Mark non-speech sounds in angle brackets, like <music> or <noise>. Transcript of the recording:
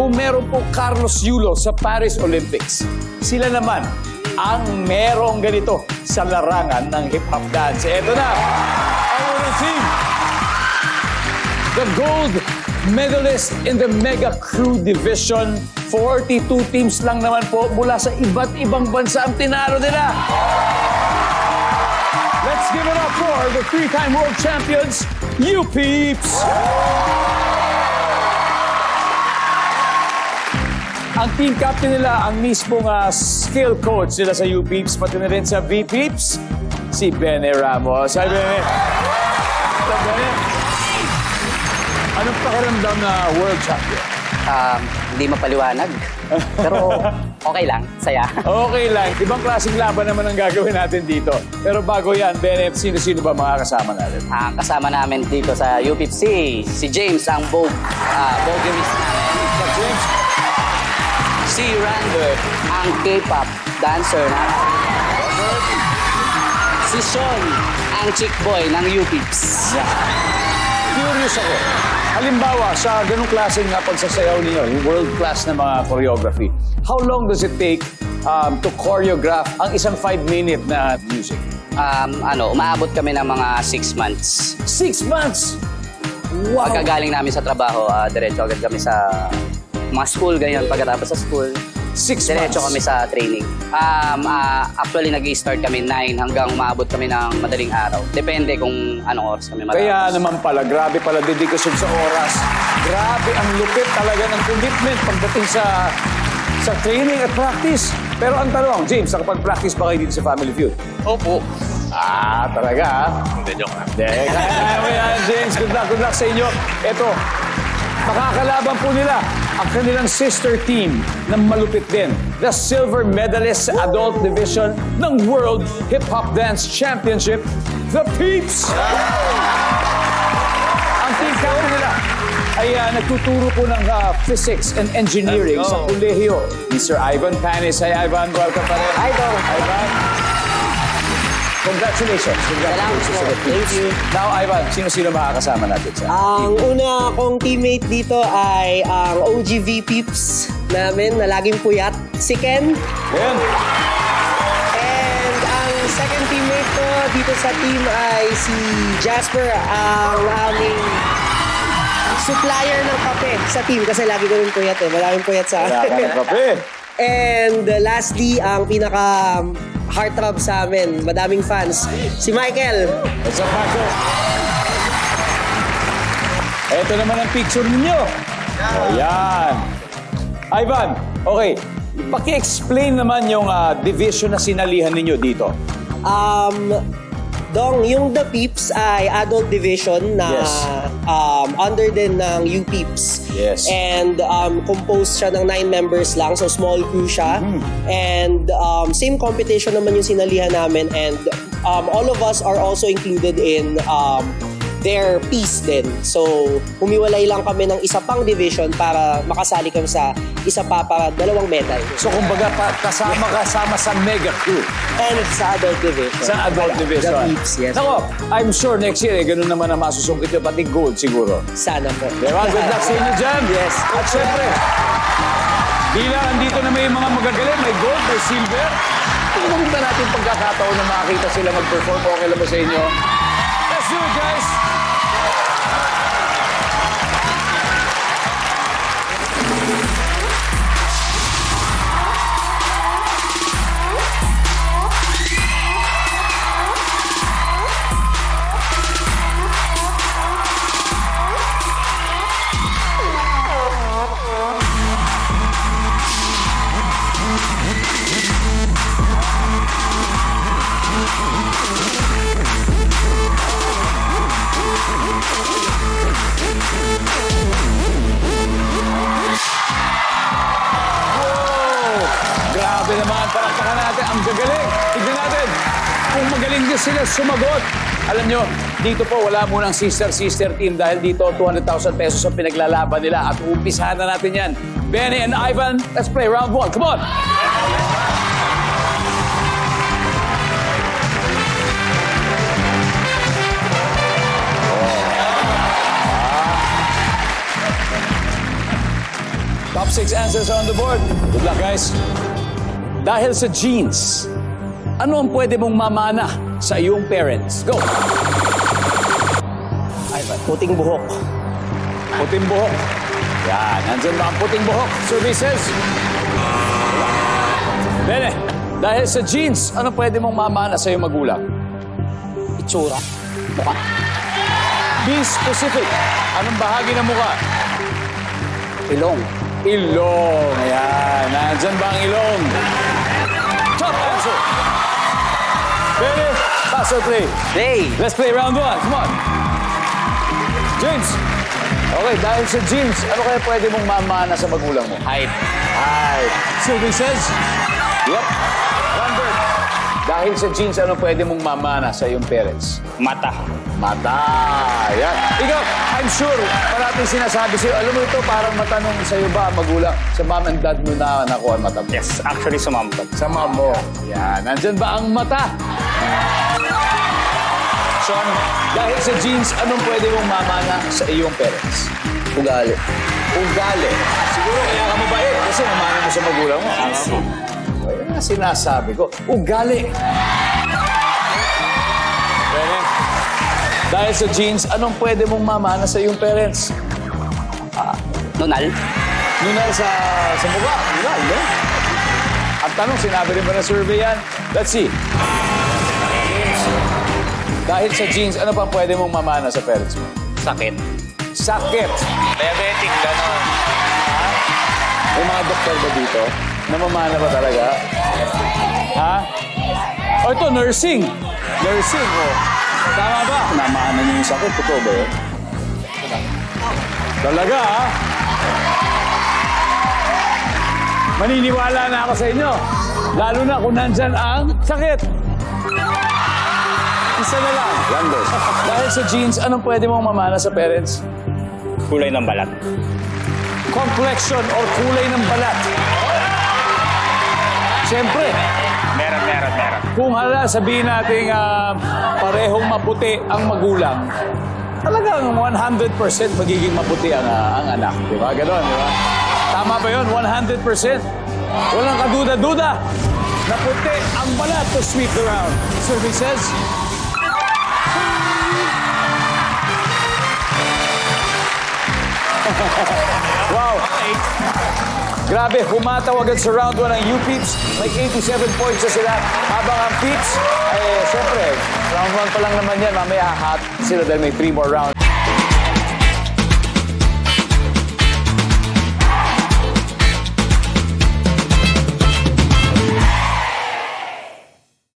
kung meron po Carlos Yulo sa Paris Olympics, sila naman ang merong ganito sa larangan ng hip-hop dance. Ito na, ang unang team. The gold medalist in the Mega Crew Division. 42 teams lang naman po mula sa iba't ibang bansa ang tinalo nila. Let's give it up for the three-time world champions, you peeps! Ang team captain nila, ang mismong ah, skill coach nila sa U-Peeps, pati na rin sa V-Peeps, si Bene Ramos. Hi, Bene! Hello, Bene! Anong pakiramdam na world champion? Um, hindi mapaliwanag. <laughs> Pero okay lang, saya. Okay lang. Ibang klaseng laban naman ang gagawin natin dito. Pero bago yan, Bene, sino-sino ba mga kasama natin? Ang kasama namin dito sa UPFC, si James, ang Vogue, uh, Vogueist namin. Si Randall, ang K-pop dancer namin. Si Sean, ang chick boy ng UPIPS. curious ako. Halimbawa, sa ganung klaseng nga pagsasayaw ninyo, yung world-class na mga choreography, how long does it take um, to choreograph ang isang five-minute na music? Um, ano, umaabot kami ng mga 6 months. Six months! Wow! Pagkagaling namin sa trabaho, ah, diretso agad kami sa mga school, ganyan. Pagkatapos sa school, Six diretso kami months. sa training. Um, ah, actually, nag-start kami 9 hanggang umaabot kami ng madaling araw. Depende kung anong oras kami matapos. Kaya naman pala, grabe pala dedikasyon sa oras. Grabe ang lupit talaga ng commitment pagdating sa sa training at practice. Pero ang tanong, James, nakapag-practice ba kayo dito sa Family Feud? Opo. Ah, talaga ah. Hindi, joke lang. Hindi, kaya mo yan, James. Good luck, good luck sa inyo. Ito, makakalaban po nila ang kanilang sister team na malupit din. The silver medalist sa adult division ng World Hip Hop Dance Championship, The Peeps! Ang team captain nila ay ah, nagtuturo po ng ah, physics and engineering sa go. kolehiyo. Mr. Ivan Panis. Hi, Ivan. Welcome pa rin. Dong. Ivan. Congratulations. Congratulations Salamat sa po. Thank you. Now, Ivan, sino-sino makakasama natin sa Ang una kong teammate dito ay ang OGV Peeps namin na laging puyat, si Ken. Yan. And ang second teammate ko dito sa team ay si Jasper, ang aming supplier ng kape sa team kasi lagi ko rin puyat eh. Maraming puyat sa Wala ka ng kape. <laughs> And uh, lastly, ang pinaka heartthrob sa amin, madaming fans, si Michael. What's up, Marco? Ito naman ang picture ninyo. Ayan. Ivan, okay. Paki-explain naman yung ah, division na sinalihan ninyo dito. Um, Dong, yung The Peeps ay adult division na Yes. um, under din ng U-Peeps. Yes. And um, composed siya ng nine members lang, so small crew siya. Mm-hmm. And um, same competition naman yung sinalihan namin and um, all of us are also included in um, their piece din. So, humiwalay lang kami ng isa pang division para makasali kami sa isa pa para dalawang medal. So, kumbaga, pa, kasama-kasama sa mega crew. And sa adult division. Sa adult division. The Peeps, yes. Nako, I'm sure next year, eh, ganun naman ang masusungkit nyo, pati gold siguro. Sana po. Di ba? Good luck sa inyo dyan. Yes. At syempre, bilang andito na may mga magagaling, may gold, may silver, tingnan natin pagkakataon na makakita sila mag-perform. Okay lang ba sa inyo? Let's do it, guys! Palakpakan natin. Ang gagaling. Tignan natin kung magaling din sila sumagot. Alam nyo, dito po wala munang sister-sister team dahil dito 200,000 pesos ang pinaglalaban nila at uumpisahan na natin yan. Benny and Ivan, let's play round one. Come on! Top six answers on the board. Good luck, guys. Dahil sa genes, ano ang pwede mong mamana sa iyong parents? Go! Ivan. Puting buhok. Puting buhok. Yan. Nandyan ba ang puting buhok? Services. Bene, dahil sa genes, ano pwede mong mamana sa iyong magulang? Itsura. Mukha. Be specific. Anong bahagi ng mukha? Ilong. Ilong. Ayan. Nandyan ba ang ilong? Top pass or play? Play! Let's play round one. Come on. James. Okay, dahil sa James, ano kaya pwede mong mamana sa magulang mo? Height. Hi. Sylvie says? Yep. One. Dahil sa jeans, ano pwede mong mamana sa iyong parents? Mata. Mata. Yan. Ikaw, I'm sure, parating sinasabi sa'yo, alam mo ito, parang matanong sa'yo ba, magulang, sa mom and dad mo na nakuha ang mata mo? Yes, actually sumambot. Sa mom mo. Yan. Nandyan ba ang mata? Sean, dahil sa jeans, anong pwede mong mamana sa iyong parents? Ugali. Ugali. Siguro kaya ka mabait kasi mamana mo sa magulang mo. Ayun nga sinasabi ko. Ugali. Pwede. Dahil sa jeans, anong pwede mong mamana sa iyong parents? Nunal. Nunal sa, sa mukha. Nunal, no? Ang tanong, sinabi rin ba na survey yan? Let's see. Dahil sa jeans, ano pa pwede mong mamana sa parents mo? Sakit. Sakit. Diabetic, gano'n. May mga doktor ba dito? Namamana ba talaga? Ha? O ito, nursing. Nursing, o. Tama ba? Namana niyo yung sakit. Totoo ba yun? Talaga, ha? Maniniwala na ako sa inyo. Lalo na kung nandyan ang sakit. Isa na lang. Landos. <laughs> Dahil sa genes, anong pwede mong mamana sa parents? Kulay ng balat. complexion or kulay ng balat. Siyempre, Meron, meron, meron. kung hala sabihin natin ah, parehong maputi ang magulang, talagang 100% magiging maputi ang, ah, ang anak. Di ba? Ganon, di ba? Tama ba yun? 100%. Walang kaduda-duda na puti ang balat to sweep the round. Survey says, Wow! Grabe, humataw agad sa round 1 ang U-Peeps. May 87 points na sila. Habang ang Peeps, eh, syempre, round 1 pa lang naman yan. Mamaya hot sila dahil may 3 more rounds.